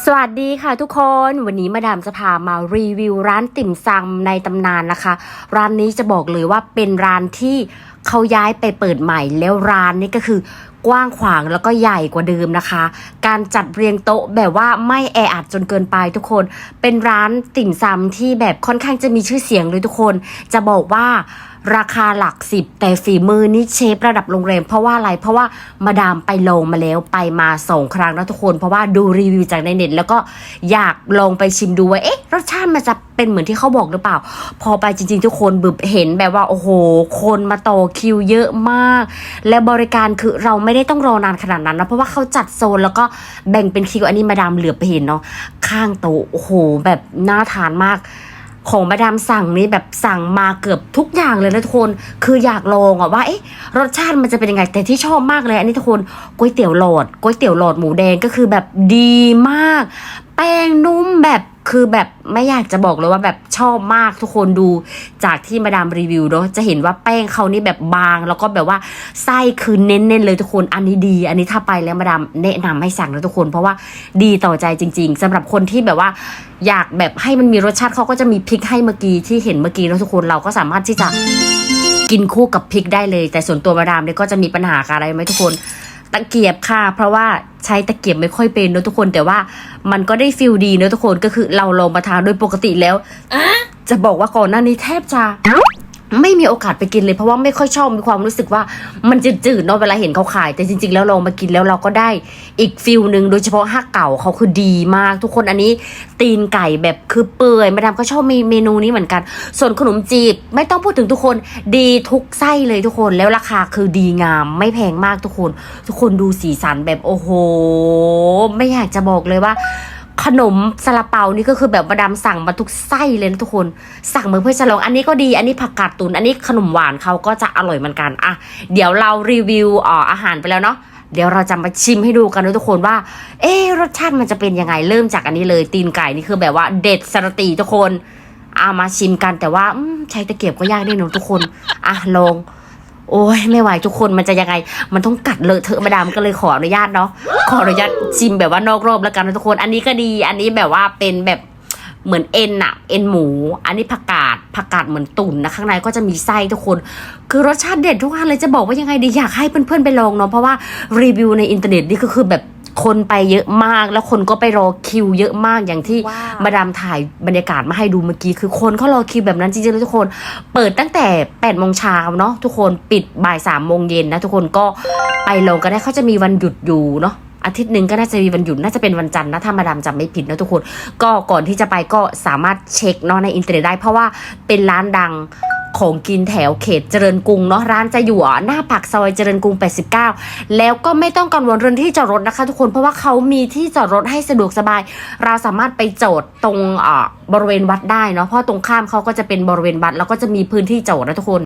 สวัสดีค่ะทุกคนวันนี้มาดามจะพามารีวิวร้านติ่มซำในตำนานนะคะ ร้านนี้จะบอกเลยว่าเป็นร้านที่เขาย้ายไปเปิดใหม่แล้วร้านนี้ก็คือ กว้างขวางแล้วก็ใหญ่กว่าเดิมนะคะ การจัดเรียงโต๊ะแบบว่าไม่แออัดจนเกินไปทุกคน เป็นร้านติ่มซำที่แบบค่อนข้างจะมีชื่อเสียงเลยทุกคน จะบอกว่าราคาหลักสิบแต่ฝีมือนี่เชฟระดับโรงแรมเพราะว่าอะไรเพราะว่ามาดามไปลองมาแล้วไปมาสองครั้งแล้วทุกคน เพราะว่าดูรีวิวจากในเน็ต แล้วก็อยากลองไปชิมดูว่าเอ๊ะรสชาติมันจะเป็นเหมือนที่เขาบอกหรือเปล่า พอไปจริง ๆ ทุกคนบึบเห็นแบบว่าโอ้โห คนมาต่อคิวเยอะมาก และบริการคือเราไม่ไม่ได้ต้องรอนานขนาดนั้นนะเพราะว่าเขาจัดโซนแล้วก็แบ่งเป็นคิวอันนี้มาดามเหลือไปเห็นเนาะข้างโต๊ะโอ้โหแบบน่าทานมากของมาดามสั่งนี่แบบสั่งมาเกือบทุกอย่างเลยนะทุกคน คืออยากลองอะว่าเอ๊ะรสชาติมันจะเป็นยังไง แต่ที่ชอบมากเลย อันนี้ทุกคนก๋วยเตี๋ยวหลอดก๋วยเตี๋ยวหลอดหมูแดงก็คือแบบดีมาก แป้งนุ่มแบบ คือแบบไม่อยากจะบอกเลยว่าแบบชอบมากทุกคนดูจากที่มาดามรีวิวเนาะจะเห็นว่าแป้งเขานี่แบบบาง แล้วก็แบบว่าไส้คือเน้นๆเลยทุกคนอันนี้ดี อันนี้ถ้าไปแล้วมาดามแนะนำให้สั่งนะทุกคน เพราะว่าดีต่อใจจริง ๆสำหรับคนที่แบบว่า อยากแบบให้มันมีรสชาติเขาก็จะมีพริกให้เมื่อกี้ที่เห็นเมื่อกี้แล้วทุกคนเราก็สามารถที่จะกินคู่กับพริกได้เลย แต่ส่วนตัวมาดามเนี่ยก็จะมีปัญหาอะไรไหมทุกคน ตะเกียบค่ะ เพราะว่าใช้ตะเกียบไม่ค่อยเป็นเนอะทุกคน แต่ว่ามันก็ได้ฟิลดีเนอะทุกคนก็คือเราลองมาทานโดยปกติแล้ว จะบอกว่าก่อนหน้านี้แทบจะ ไม่มีโอกาสไปกินเลยเพราะว่าไม่ค่อยชอบมีความรู้สึกว่ามันจืดๆเนาะเวลาเห็นเขาขาย แต่จริง ๆ แล้วลองมากินแล้วเราก็ได้อีกฟิลหนึ่งโดยเฉพาะห้าเก่าเขาคือดีมาก ทุกคนอันนี้ตีนไก่แบบคือเปื่อยมาดามก็ชอบมีเมนูนี้เหมือนกัน ส่วนขนมจีบไม่ต้องพูดถึงทุกคนดีทุกไส้เลยทุกคนแล้วราคาคือดีงาม ไม่แพงมากทุกคน ทุกคนดูสีสันแบบโอ้โห ไม่อยากจะบอกเลยว่า ขนมซาลาเปานี่ก็คือแบบมาดามสั่งมาทุกไส้เลยนะทุกคน สั่งมาเพื่อฉลองอันนี้ก็ดีอันนี้ผักกาดตุน อันนี้ขนมหวานเขาก็จะอร่อยเหมือนกันอะเดี๋ยวเรารีวิวอ่ออาหารไปแล้วเนาะเดี๋ยวเราจะมาชิมให้ดูกันนะทุกคนว่า เอ๊รสชาติมันจะเป็นยังไงเริ่มจากอันนี้เลย ตีนไก่นี่คือแบบว่าเด็ดสรตีทุกคนเอามาชิมกันแต่ว่าใช้ตะเกียบก็ยากด้วยเนอะทุกคนอะลอง โอ้ยไม่ไหวทุกคนมันจะยังไง มันต้องกัดเลอะเทอะมาดามก็เลยขออนุญาตเนาะขออนุญาตชิมแบบว่านอกรอบแล้วกันนะทุกคน อันนี้ก็ดี อันนี้แบบว่าเป็นแบบเหมือนเอ็นอะเอ็นหมู อันนี้ผักกาดผักกาดเหมือนตุ๋นนะข้างในก็จะมีไส้ทุกคน คือรสชาติเด็ดทุกอันเลยจะบอกว่ายังไงดีอยากให้เพื่อนๆไปลองเนาะเพราะว่ารีวิวในอินเทอร์เน็ตนี่ก็คือแบบ คนไปเยอะมาก แล้วคนก็ไปรอคิวเยอะมากอย่างที่ว้าวมาดามถ่ายบรรยากาศมาให้ดูเมื่อกี้คือคนเขารอคิวแบบนั้นจริงๆแล้วทุกคน เปิดตั้งแต่8ปดโมงเช้าเนาะทุกคนปิดบ่ายสามโมงเย็นนะทุกคนก็ไปลงกันได้เขาจะมีวันหยุดอยู่เนาะอาทิตย์หนึ่งก็น่าจะมีวันหยุดน่าจะเป็นวันจันทร์นะถ้ามาดามจำไม่ผิดนะทุกคน ก็ก่อนที่จะไปก็สามารถเช็คเนาะในอินเทอร์เน็ตได้ เพราะว่าเป็นร้านดัง ของกินแถวเขตเจริญกรุงเนาะร้านจะอยู่อะหน้าปากซอยเจริญกรุง 89 แล้วก็ไม่ต้องกังวลเรื่องที่จอดรถนะคะ ทุกคนเพราะว่าเขามีที่จอดรถให้สะดวกสบาย เราสามารถไปจอดตรงอ่าบริเวณวัดได้เนาะเพราะตรงข้ามเขาก็จะเป็นบริเวณวัดแล้วก็จะมีพื้นที่จอดนะทุกคน